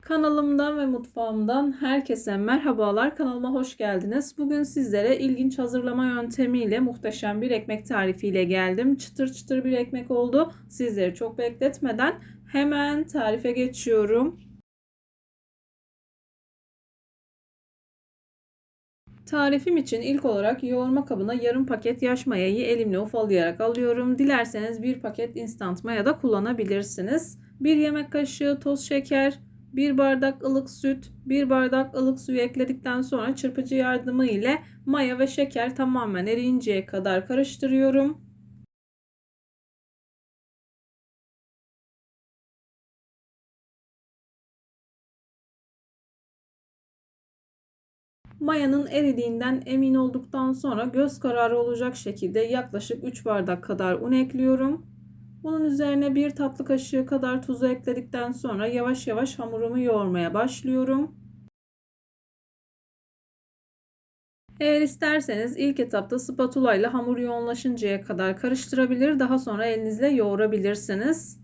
Kanalımdan ve mutfağımdan herkese merhabalar. Kanalıma hoş geldiniz. Bugün sizlere ilginç hazırlama yöntemiyle muhteşem bir ekmek tarifiyle geldim. Çıtır çıtır bir ekmek oldu. Sizleri çok bekletmeden hemen tarife geçiyorum. Tarifim için ilk olarak yoğurma kabına yarım paket yaş mayayı elimle ufalayarak alıyorum. Dilerseniz bir paket instant maya da kullanabilirsiniz. Bir yemek kaşığı toz şeker, 1 bardak ılık süt, 1 bardak ılık suyu ekledikten sonra çırpıcı yardımı ile maya ve şeker tamamen eriyinceye kadar karıştırıyorum. Mayanın eridiğinden emin olduktan sonra göz kararı olacak şekilde yaklaşık 3 bardak kadar un ekliyorum. Bunun üzerine bir tatlı kaşığı kadar tuzu ekledikten sonra yavaş yavaş hamurumu yoğurmaya başlıyorum. Eğer isterseniz ilk etapta spatula ile hamur yoğunlaşıncaya kadar karıştırabilir, daha sonra elinizle yoğurabilirsiniz.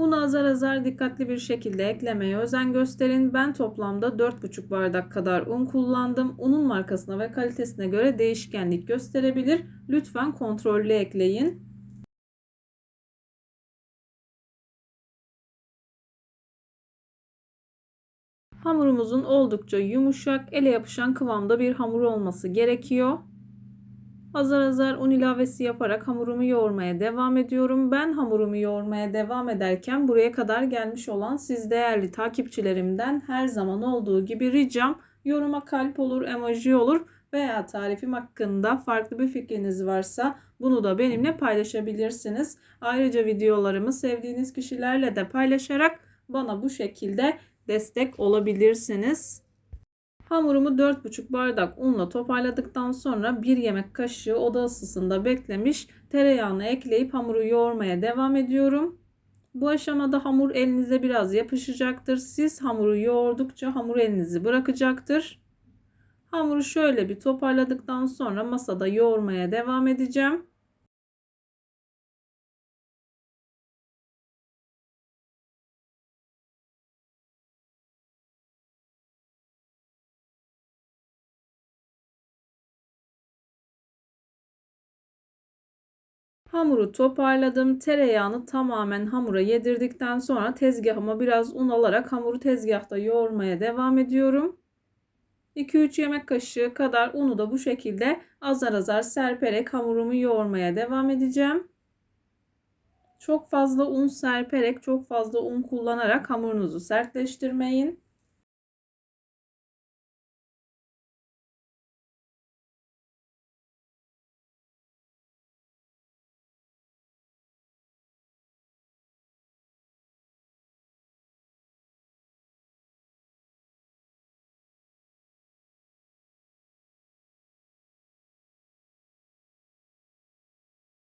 Unu azar azar dikkatli bir şekilde eklemeye özen gösterin. Ben toplamda 4,5 bardak kadar un kullandım. Unun markasına ve kalitesine göre değişkenlik gösterebilir. Lütfen kontrollü ekleyin. Hamurumuzun oldukça yumuşak, ele yapışan kıvamda bir hamur olması gerekiyor. Azar azar un ilavesi yaparak hamurumu yoğurmaya devam ediyorum. Ben hamurumu yoğurmaya devam ederken buraya kadar gelmiş olan siz değerli takipçilerimden her zaman olduğu gibi ricam yoruma kalp olur, emoji olur veya tarifim hakkında farklı bir fikriniz varsa bunu da benimle paylaşabilirsiniz. Ayrıca videolarımı sevdiğiniz kişilerle de paylaşarak bana bu şekilde destek olabilirsiniz. Hamurumu 4,5 bardak unla toparladıktan sonra 1 yemek kaşığı oda ısısında beklemiş tereyağını ekleyip hamuru yoğurmaya devam ediyorum. Bu aşamada hamur elinize biraz yapışacaktır. Siz hamuru yoğurdukça hamur elinizi bırakacaktır. Hamuru şöyle bir toparladıktan sonra masada yoğurmaya devam edeceğim. Hamuru toparladım. Tereyağını tamamen hamura yedirdikten sonra tezgahıma biraz un alarak hamuru tezgahta yoğurmaya devam ediyorum. 2-3 yemek kaşığı kadar unu da bu şekilde azar azar serperek hamurumu yoğurmaya devam edeceğim. Çok fazla un serperek, çok fazla un kullanarak hamurunuzu sertleştirmeyin.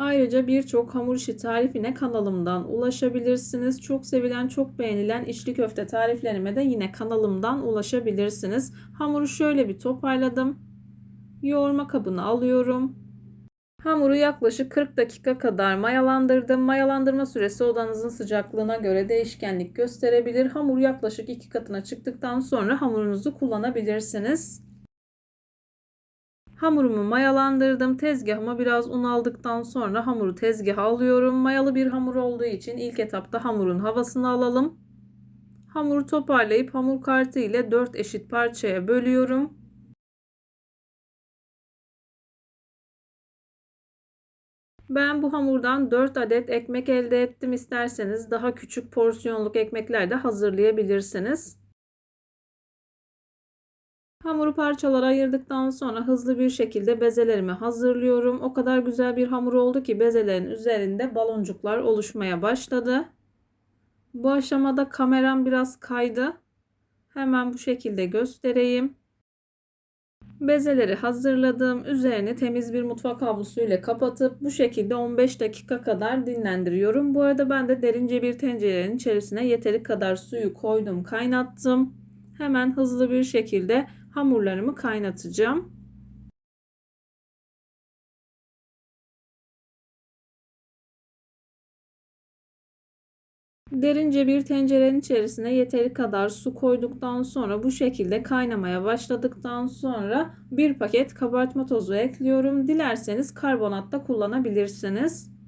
Ayrıca birçok hamur işi tarifine kanalımdan ulaşabilirsiniz. Çok sevilen, çok beğenilen içli köfte tariflerime de yine kanalımdan ulaşabilirsiniz. Hamuru şöyle bir toparladım. Yoğurma kabına alıyorum. Hamuru yaklaşık 40 dakika kadar mayalandırdım. Mayalandırma süresi odanızın sıcaklığına göre değişkenlik gösterebilir. Hamur yaklaşık 2 katına çıktıktan sonra hamurunuzu kullanabilirsiniz. Hamurumu mayalandırdım. Tezgahıma biraz un aldıktan sonra hamuru tezgaha alıyorum. Mayalı bir hamur olduğu için ilk etapta hamurun havasını alalım. Hamuru toparlayıp hamur kartı ile 4 eşit parçaya bölüyorum. Ben bu hamurdan 4 adet ekmek elde ettim. İsterseniz daha küçük porsiyonluk ekmekler de hazırlayabilirsiniz. Hamuru parçalara ayırdıktan sonra hızlı bir şekilde bezelerimi hazırlıyorum. O kadar güzel bir hamur oldu ki bezelerin üzerinde baloncuklar oluşmaya başladı. Bu aşamada kameram biraz kaydı. Hemen bu şekilde göstereyim. Bezeleri hazırladım. Üzerini temiz bir mutfak havlusu ile kapatıp bu şekilde 15 dakika kadar dinlendiriyorum. Bu arada ben de derince bir tencerenin içerisine yeteri kadar suyu koydum, kaynattım. Hemen hızlı bir şekilde hamurlarımı kaynatacağım. Derince bir tencerenin içerisine yeteri kadar su koyduktan sonra bu şekilde kaynamaya başladıktan sonra bir paket kabartma tozu ekliyorum. Dilerseniz karbonat da kullanabilirsiniz.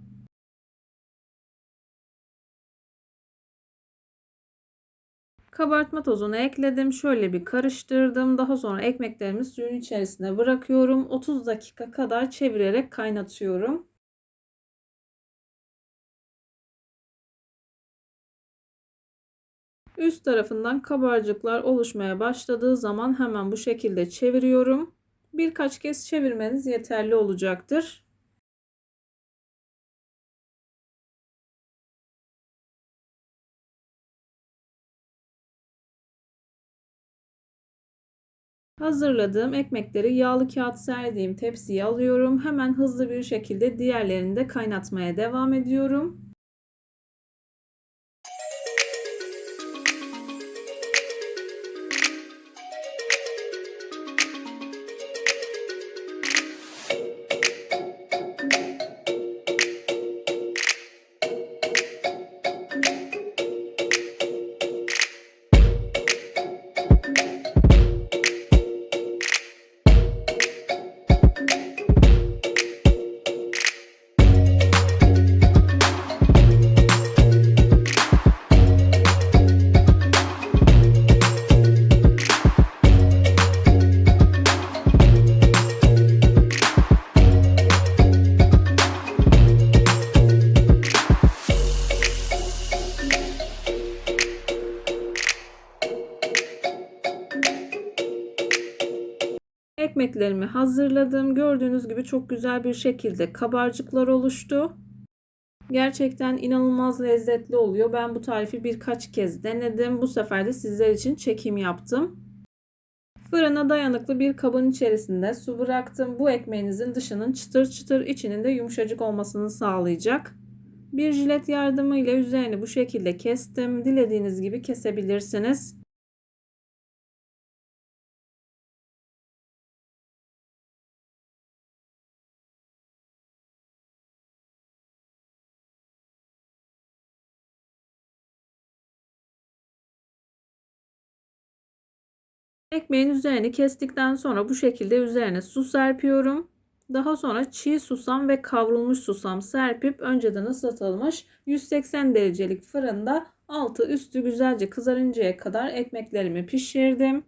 Kabartma tozunu ekledim. Şöyle bir karıştırdım. Daha sonra ekmeklerimi suyun içerisine bırakıyorum. 30 dakika kadar çevirerek kaynatıyorum. Üst tarafından kabarcıklar oluşmaya başladığı zaman hemen bu şekilde çeviriyorum. Birkaç kez çevirmeniz yeterli olacaktır. Hazırladığım ekmekleri yağlı kağıt serdiğim tepsiye alıyorum. Hemen hızlı bir şekilde diğerlerini de kaynatmaya devam ediyorum. Ekmeklerimi hazırladım. Gördüğünüz gibi çok güzel bir şekilde kabarcıklar oluştu. Gerçekten inanılmaz lezzetli oluyor. Ben bu tarifi birkaç kez denedim. Bu sefer de sizler için çekim yaptım. Fırına dayanıklı bir kabın içerisinde su bıraktım. Bu ekmeğinizin dışının çıtır çıtır içinin de yumuşacık olmasını sağlayacak. Bir jilet yardımıyla üzerini bu şekilde kestim. Dilediğiniz gibi kesebilirsiniz. Ekmeğin üzerini kestikten sonra bu şekilde üzerine su serpiyorum. Daha sonra çiğ susam ve kavrulmuş susam serpip önceden ıslatılmış 180 derecelik fırında altı üstü güzelce kızarıncaya kadar ekmeklerimi pişirdim.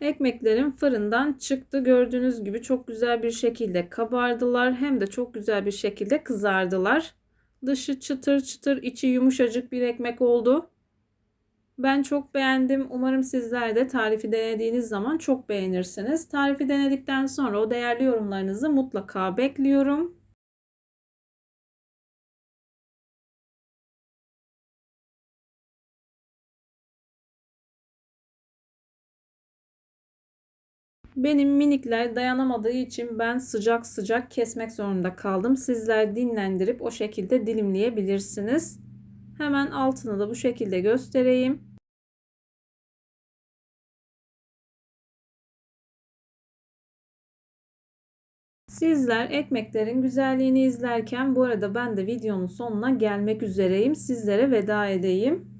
Ekmeklerim fırından çıktı. Gördüğünüz gibi çok güzel bir şekilde kabardılar. Hem de çok güzel bir şekilde kızardılar. Dışı çıtır çıtır, içi yumuşacık bir ekmek oldu. Ben çok beğendim. Umarım sizler de tarifi denediğiniz zaman çok beğenirsiniz. Tarifi denedikten sonra o değerli yorumlarınızı mutlaka bekliyorum. Benim minikler dayanamadığı için ben sıcak sıcak kesmek zorunda kaldım. Sizler dinlendirip o şekilde dilimleyebilirsiniz. Hemen altını da bu şekilde göstereyim. Sizler ekmeklerin güzelliğini izlerken bu arada ben de videonun sonuna gelmek üzereyim. Sizlere veda edeyim.